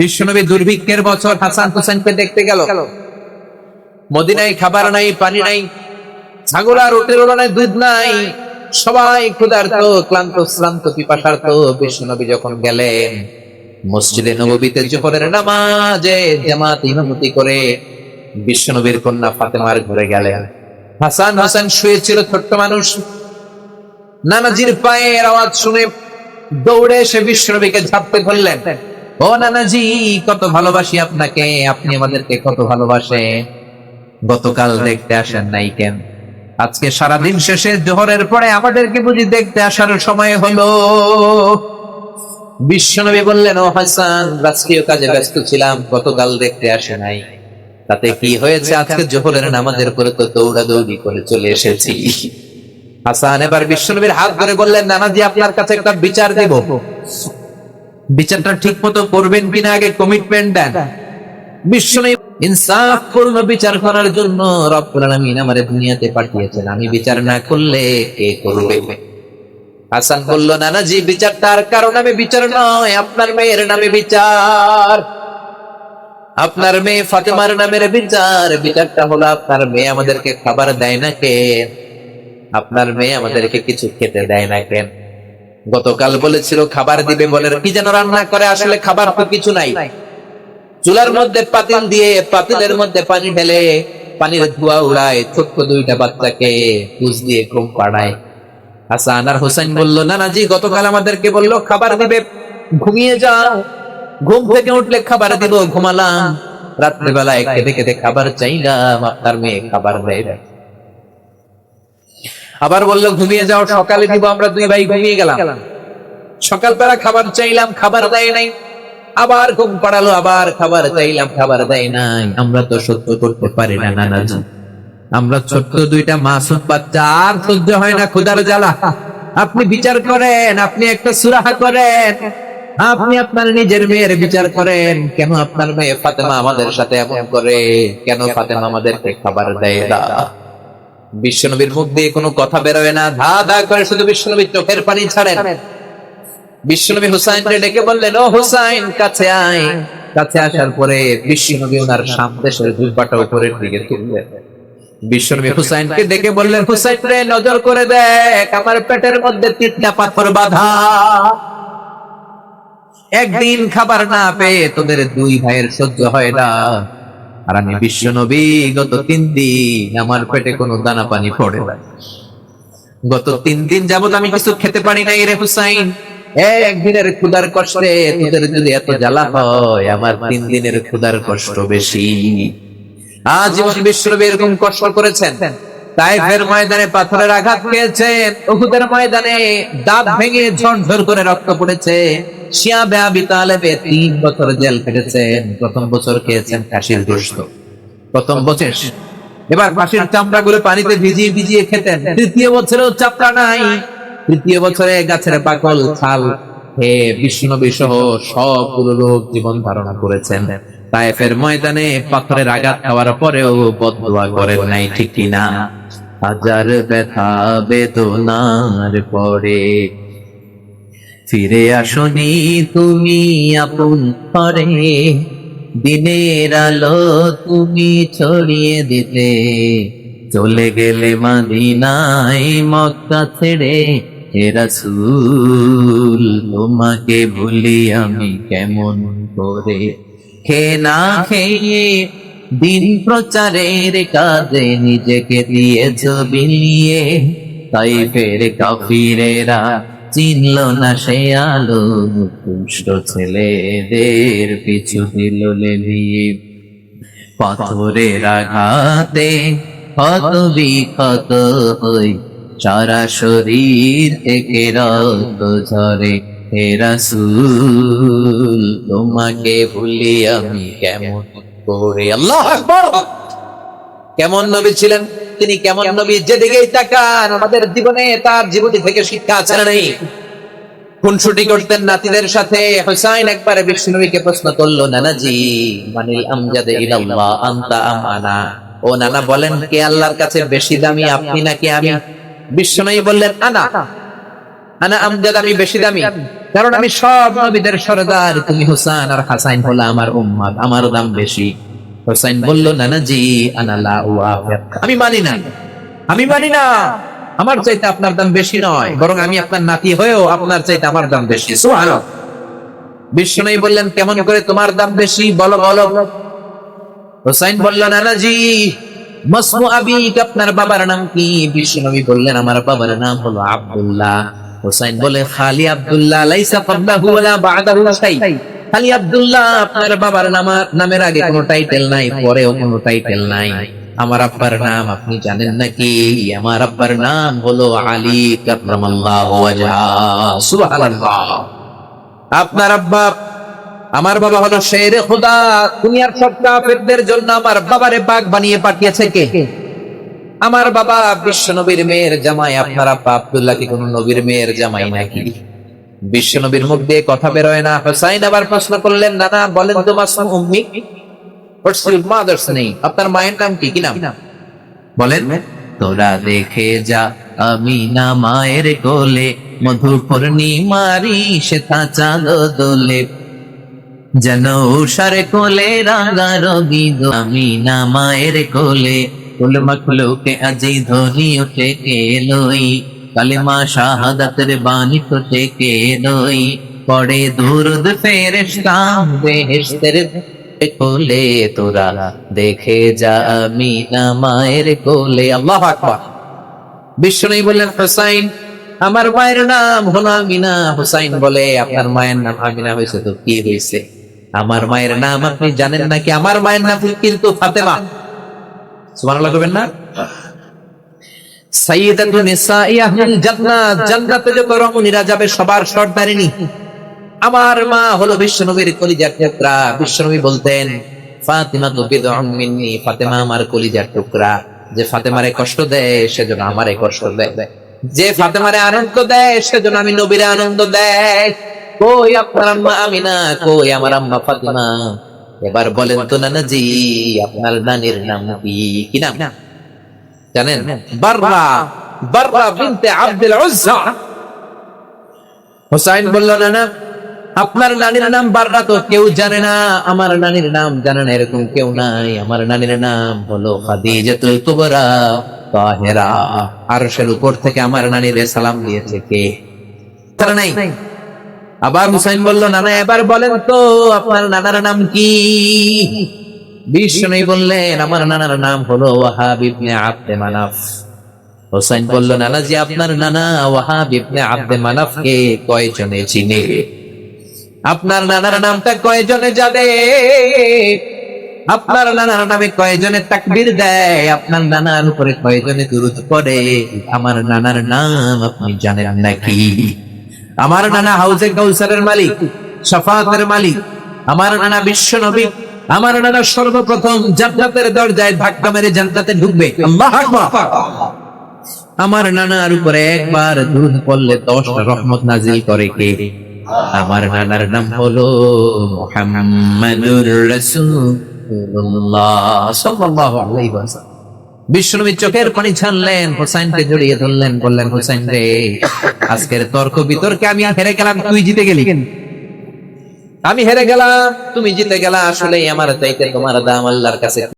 বিশ্বনবী দুর্ভিক্ষের বছর হাসান হোসেনকে দেখতে গেল। মদিনায় খাবার নাই, পানি নাই, ছাগল আর উটের ওড়ানায় দুধ নাই। সবাই ক্ষুধার্ত, ক্লান্ত, শ্রান্ত, পিপাসার্ত। বিশ্বনবী যখন গেলেন, মসজিদে নববীতে জোহরের নামাজে জামাত ইমামতি করে বিশ্বনবীর কন্যা ফাতেমার ঘরে গেলেন। হাসান হাসান শুয়েছিল ছোট্ট মানুষ। নানাজির পায়ের আওয়াজ শুনে দৌড়ে এসে বিশ্বনবীকে ঝাপতে ধরলেন। ও নানাজি, কত ভালোবাসি আপনাকে। আপনি আমাদেরকে কত ভালোবাসে গতকাল দেখতে আসেন নাই কেন? আজকে সারাদিন শেষে জোহরের পরে আমাদেরকে বুঝি দেখতে আসার সময় হলো। বিশ্বনবী বললেন, ও হাসান রাষ্ট্রীয় কাজে ব্যস্ত ছিলাম, গতকাল দেখতে আসে নাই। তাতে কি হয়েছে? আজকে জোহরের নামাজের পরে তো দৌড়াদৌড়ি করে চলে এসেছি। হাসান এবার বিশ্বনবীর হাত ধরে বললেন, নানাজি, আপনার কাছে একটা বিচার দেব। বিচারটা ঠিক মতো করবেন কিনা আগে কমিটমেন্ট দেন। বিশ্বনবী ইনসাফ পূর্ণ বিচার করার জন্য। রব্বুল আলামিন আমারে দুনিয়াতে পাঠিয়েছেন। আমি বিচার না করলে কে করবে? হাসান বলল নানাজি বিচার তার কারণ আমি বিচার নয় আপনার মেয়ের নামে বিচার। আপনার মেয়ে ফাতেমার নামের বিচার। বিচারটা হলো আপনার মেয়ে আমাদেরকে খাবার দেয় না কেন? আপনার মেয়ে আমাদেরকে কিছু খেতে দেয় না কেন? গতকাল বলেছিল খাবার দিবে বলে। কি যেন রান্না করে, আসলে খাবার তো কিছু নাই। চুলার মধ্যে পাতিল দিয়ে পাতিলের মধ্যে পানি ঢেলে পানির ধোয়া উড়ায়, ছোট্ট দুইটা বাচ্চাকে পুষ দিয়ে ঘুম পাড়ায়। হাসান আর হোসেন বলল নানাজি গতকাল আমাদেরকে বলল, খাবার দিবে, ঘুমিয়ে যাও। ঘুম থেকে উঠলে খাবার দিব, ঘুমালাম। রাত্রেবেলায় খেতে খেতে খাবার চাইলাম আপনার মেয়ে খাবার দেয় না। আবার বলল, ঘুমিয়ে যাও, সকালে দিব, আমরা দুই ভাই ঘুমিয়ে গেলাম। সকালবেলা খাবার চাইলাম, খাবার দেয় নাই। আবার ঘুম পাড়ালো, আবার খাবার চাইলাম, খাবার দেয় নাই। আমরা তো সত্য করতে পারি না নানাজি আমরা ছোট্ট দুইটা মাসুম বাচ্চা, আর সহ্য হয় না ক্ষুদার জ্বালা। আপনি বিচার করেন, আপনি একটা সুরাহা করেন। আপনি আপনার নিজের মেয়ের বিচার করেন। কেন আপনার মেয়ে ফাতেমা আমাদের সাথে এমন করে? কেন ফাতেমা আমাদেরকে খাবার দেয় না? বিশ্বনবীর মুখ দিয়ে কোনো কথা বেরোয় না। ধা ধা করে শুধু বিশ্বনবীর চোখের পানি ছাড়েন। বিশ্বনবী হুসাইনকে ডেকে বললেন ও হুসাইন কাছে আয়। কাছে আসার পরে বিশ্বনবী ওনার সামনে সরে দুপাটা উপরের দিকে তুললেন। বিশ্বনবী হুসাইনকে ডেকে বললেন হুসাইন রে নজর করে দেখ আমার পেটের মধ্যে তিনটা পাথর বাঁধা। একদিন খাবার না পেয়ে তোদের দুই ভাইয়ের সহ্য হয় না। আর আমি বিশ্ব নবী গত তিন দিন আমার পেটে কোনো দানা পানি পড়ে গত তিন দিন যাবত আমি কিছু খেতে পারি নাই রে হুসাইন। একদিনের ক্ষুদার কষ্টে তোদের যদি এত জ্বালা হয়, আমার তিন দিনের ক্ষুদার কষ্ট বেশি। আজীবন বিশ্বনবী এরকম কষ্ট করেছেন। তাইফের ময়দানে পাথরের আঘাত পেয়েছেন উহুদের ময়দানে দাঁত ভেঙে ঝনঝর করে রক্ত পড়েছে। শিয়াবে আবি তালেবে তিন বছর জেল কেটেছেন প্রথম বছর খেয়েছেন কাশির গোশত প্রথম বছর। এবার পাশের চামড়া গুলো পানিতে ভিজিয়ে ভিজিয়ে খেতেন। তৃতীয় বছরেও চাপড়া নাই। তৃতীয় বছরে গাছের পাকল, ছাল হে বিষ্ণুনবী সহ সবগুলো লোক জীবন ধারণা করেছেন। তায়েফের ময়দানে পাথরের আঘাত খাওয়ার পরেও বদদোয়া করেন নাই, ঠিক কিনা? হাজার ব্যথা বেদনার পরে। ফিরে আসনি তুমি আপন ঘরে, দিনের আলো তুমি ছড়িয়ে দিতে চলে গেলে মাদিনাই মক্কা ছেড়ে, হে রাসূল, তোমাকে ভুলি আমি কেমন করে? খে না খেয়ে দিন প্রচারের কাজে নিজেকে দিয়েছ বিলিয়ে। তাই ফের কাফিরেরা চিনল না সে আলো, দুষ্ট ছেলেদের পিছু দিল লেলিয়ে। পাথরের আঘাতে ক্ষত বিক্ষত হই, সারা শরীর থেকে রক্ত ঝরে। হে তোমাকে ভুলি আমি কেমন করে? আল্লাহ কেমন নবী ছিলেন? তিনি কেমন নবী? যেদিকেই তাকান, আমাদের জীবনে তার জীবনী থেকে শিক্ষা আছে না নেই। খুনসুটি করতেন নাতিদের সাথে। হুসাইন একবার বিষ্ণুবীকে প্রশ্ন করল, নানাজি, মানিল আমজাদে ইলাল্লাহ, আনতা আমানা ও নানা বলেন, কে আল্লাহর কাছে বেশি দামি, আপনি নাকি আমি? বিষ্ণুবী বললেন, আনা। আনা আমজাদ আমি বেশি দামি। কারণ আমি সব নবীদের সরদার তুমি হুসান আর হাসাইন হলো আমার উম্মাদ আমার দাম বেশি। হুসাইন বলল আনালা আমি মানি না। আমি মানি না। আমার চাইতে আপনার দাম বেশি নয় বরং আমি আপনার নাতি হয়েও আপনার চাইতে আমার দাম বেশি। সুবহানাল্লাহ। বিষ্ণু বললেন কেমন করে তোমার দাম বেশি? বলো বলো। হোসাইন বলল নানাজি মসমু আবিক আপনার বাবার নাম কি? বিষ্ণবী বললেন আমার বাবার নাম হলো আব্দুল্লাহ। হুসাইন বলে, খালি আব্দুল্লাহ লাইসা ক্বাবলাহু ওয়ালা বা'দাহু শাই। খালি আব্দুল্লাহ, আপনার বাবার নাম নামের আগে কোনো টাইটেল নাই, পরেও কোনো টাইটেল নাই। আমার আব্বার নাম আপনি জানেন নাকি? আমার আব্বার নাম হলো আলী কাররামাল্লাহু ওয়াজহা। সুবহানাল্লাহ। আপনার আব্বা, আমার বাবা হলো শেরে খোদা। দুনিয়ার সব কাফেরদের জন্য আমার বাবারে বাঘ বানিয়ে পাঠিয়েছে কে? আমার বাবা বিশ্ব নবীর মেয়ের জামাই, আপনার আব্দুল্লাহ কি কোন নবীর মেয়ের জামাই নাকি? বিশ্ব নবীর মুখ দিয়ে কথা বেরোয় না। হোসাইন আবার প্রশ্ন করলেন নানা বলেন তো উম্মি বলেন, তোরা দেখে যেন উষার কোলে রাঙা রবি আমি না মায়ের কোলে কুল মখলুকে কে কালিমা শাহাদাতের বাণী কে পড়ে দুরুদ ফেরেশতা, বেহেশতের কোলে তোরা দেখে যা আমি না মায়ের কোলে। আল্লাহ আকবার। বিষ্ণু বললেন, হুসাইন, আমার মায়ের নাম হলো আমিনা। হুসাইন বলে, আপনার মায়ের নাম আমিনা হয়েছে তো কি হয়েছে? আমার মায়ের নাম আপনি জানেন নাকি? আমার মায়ের নাম কিন্তু ফাতেমা। সবার সর্দারিনী আমার মা হলো বিশ্বনবীর কলিজার টুকরা। বিশ্বনবী বলতেন তো ফাতেমা আমার কলিজার টুকরা। যে ফাতেমারে কষ্ট দেয়, সেজন্য আমারে কষ্ট দেয়। যে ফাতেমারে আনন্দ দেয়, সেজন্য আমি নবীরে আনন্দ দেয়। কই আপনার আম্মা আমিনা? কই আমার আম্মা ফাতিমা? এবার বলেন তো নানা জি আপনার নানির নাম কি? কি নাম? জানেন? বাররা বাররা। বিনতে আব্দুল উজ্জা। হুসাইন বলল না না আপনার নানির নাম বাররা তো কেউ জানে না। আমার নানির নাম জানে না এরকম কেউ নাই। আমার নানির নাম হলো খাদিজাতুল কুবরা তাহেরা। আরশের উপর থেকে আমার নানির সালাম দিয়েছে কে? তারা নাই। আবার হুসাইন বলল, নানা, এবার বলেন তো, আপনার নানার নাম কি? বিষ্ণু বললেন, আমার নানার নাম হলো আব্দে মানাফ। বলল, নানা জি, আপনার নানা কয়জনে চিনে? আপনার নানার নামটা কয়জনে জানে? আপনার নানার নামে কয়জনে তাকবীর দেয়? আপনার নানার উপরে কয়জনে দুরুদ পড়ে? আমার নানার নাম আপনি জানেন নাকি? আমার নানা হাউজে কাউসারের মালিক সাফাতের মালিক, আমার নানা বিশ্ব নবী, আমার নানা সর্বপ্রথম জান্নাতের দরজায় ধাক্কা মেরে জান্নাতে ঢুকবে। আল্লাহু আমার নানার উপরে একবার দুধ পড়লে দশটা রহমত নাজিল করে কে? আমার নানার নাম হলো মুহাম্মাদুর রাসূলুল্লাহ সাল্লাল্লাহু আলাইহি ওয়াসাল্লাম। বিষ্ণুবী চোখের পানি ছাড়লেন, হোসাইনকে জড়িয়ে ধরলেন, বললেন, হোসাইন রে, আজকের তর্ক বিতর্কে আমি হেরে গেলাম, তুই জিতে গেলি। আমি হেরে গেলাম, তুমি জিতে গেলা আসলে আমার চাইতে তোমার দাম আল্লাহর কাছে।